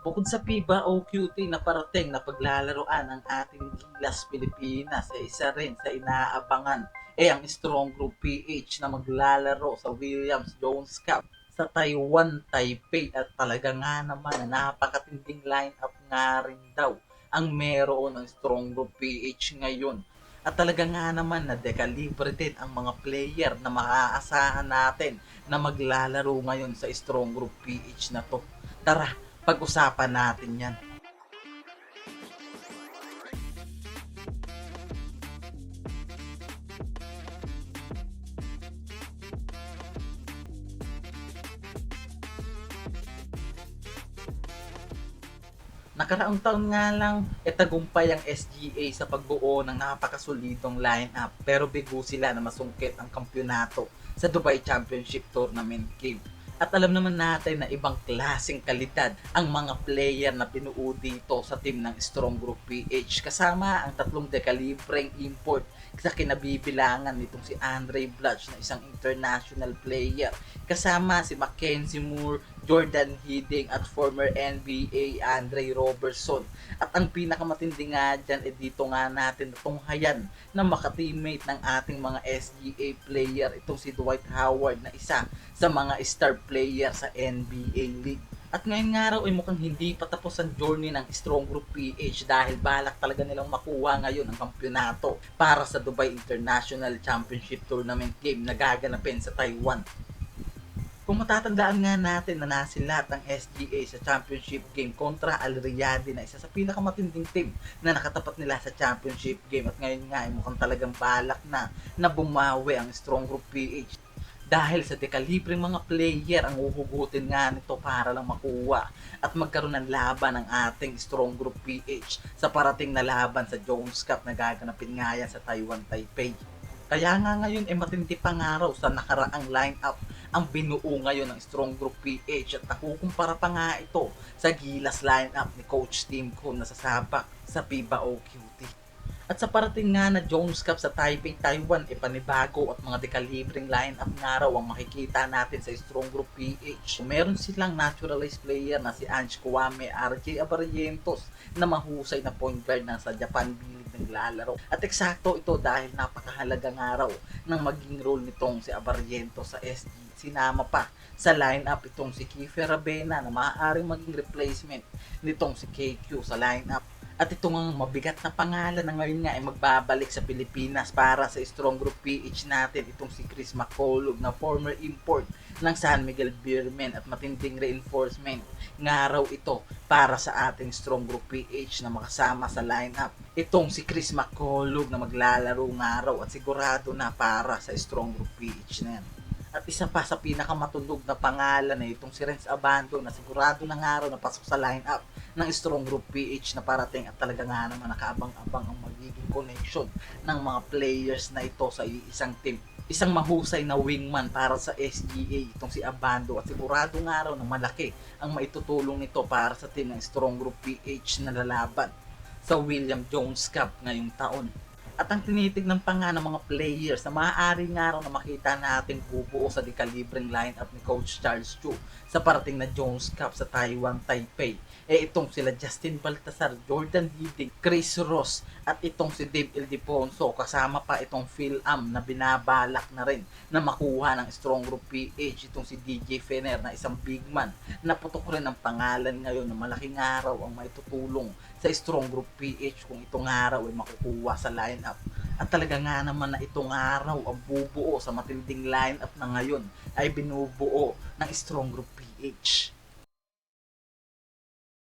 Bukod sa FIBA o QT na parating na paglalaroan ng ating Gilas Pilipinas, ay isa rin sa inaabangan ay ang Strong Group PH na maglalaro sa Williams Jones Cup sa Taiwan, Taipei at talaga nga naman na napakatinding lineup nga rin daw ang meron ng Strong Group PH ngayon. At talaga nga naman na dekalibre din ang mga player na maaasahan natin na maglalaro ngayon sa Strong Group PH na to. Tara, pag-usapan natin yan. Nakaraang taon nga lang, e tagumpay ang SGA sa pagbuo ng napakasolidong lineup pero bigo sila na masungkit ang kampyonato sa Dubai Championship Tournament game. At alam naman natin na ibang klaseng kalidad ang mga player na pinuo dito sa team ng Strong Group PH kasama ang tatlong dekalibreng import sa kinabibilangan nitong si Andre Blatch na isang international player. Kasama si Mackenzie Moore, Jordan Hiddink at former NBA Andre Robertson. At ang pinakamatindi nga dyan, eh dito nga natin natunghayan na makateammate ng ating mga SGA player itong si Dwight Howard na isa sa mga star player sa NBA League. At ngayon nga raw ay mukhang hindi pa tapos ang journey ng Strong Group PH dahil balak talaga nilang makuha ngayon ang kampyonato para sa Dubai International Championship Tournament game na gaganapin sa Taiwan. Kung matatandaan nga natin na nasilat ang SGA sa championship game kontra Al Riyadi na isa sa pinakamatinding team na nakatapat nila sa championship game at ngayon nga ay mukhang talagang balak na na bumawi ang Strong Group PH dahil sa dekalibreng mga player ang uhugutin nga nito para lang makuha at magkaroon ng laban ng ating Strong Group PH sa parating na laban sa Jones Cup na gaganapin nga yan sa Taiwan Taipei. Kaya nga ngayon ay matindi pang araw sa nakaraang lineup ang binuo ngayon ng Strong Group PH at nakukumpara pa nga ito sa gilas lineup ni Coach Tim Kuhn na sasabak sa FIBA o QT. At sa parating nga na Jones Cup sa Taipei, Taiwan, e panibago at mga dekalibreng line-up nga raw ang makikita natin sa Strong Group PH. Meron silang naturalized player na si Ange Kwame, RJ Abarrientos na mahusay na point guard na sa Japan Bilig naglalaro. At eksakto ito dahil napakahalaga nga raw ng maging role nitong si Abarrientos sa SG. Sinama pa sa lineup itong si Kiefer Rabena na maaaring maging replacement nitong si KQ sa lineup at itong ang mabigat na pangalan na ngayon nga ay magbabalik sa Pilipinas para sa Strong Group PH natin itong si Chris McCullough na former import ng San Miguel Beermen at matinding reinforcement nga raw ito para sa ating Strong Group PH na makasama sa lineup. Itong si Chris McCullough na maglalaro nga raw at sigurado na para sa Strong Group PH na yan. At isa pa sa pinakamatunog na pangalan na itong si Renz Abando na sigurado na nga raw na pasok sa lineup ng Strong Group PH na parating at talaga nga naman nakaabang-abang ang magiging connection ng mga players na ito sa isang team. Isang mahusay na wingman para sa SGA itong si Abando at sigurado nga raw na malaki ang maitutulong nito para sa team ng Strong Group PH na lalaban sa William Jones Cup ngayong taon. At ang tinitignan pa nga ng mga players na maaari nga raw na makita natin bubuo sa dekalibreng lineup ni Coach Charles Chu sa parating na Jones Cup sa Taiwan, Taipei. Eh itong sila Justin Baltasar, Jordan Hiddink, Chris Ross at itong si Dave Ildefonso. Kasama pa itong Phil Am na binabalak na rin na makuha ng Strong Group PH itong si DJ Fener na isang big man. Na putok rin ang pangalan ngayon na malaking araw ang maitutulong sa Strong Group PH kung itong araw ay makukuha sa lineup. At talaga nga naman na itong araw ang bubuo sa matinding lineup na ngayon ay binubuo ng Strong Group PH.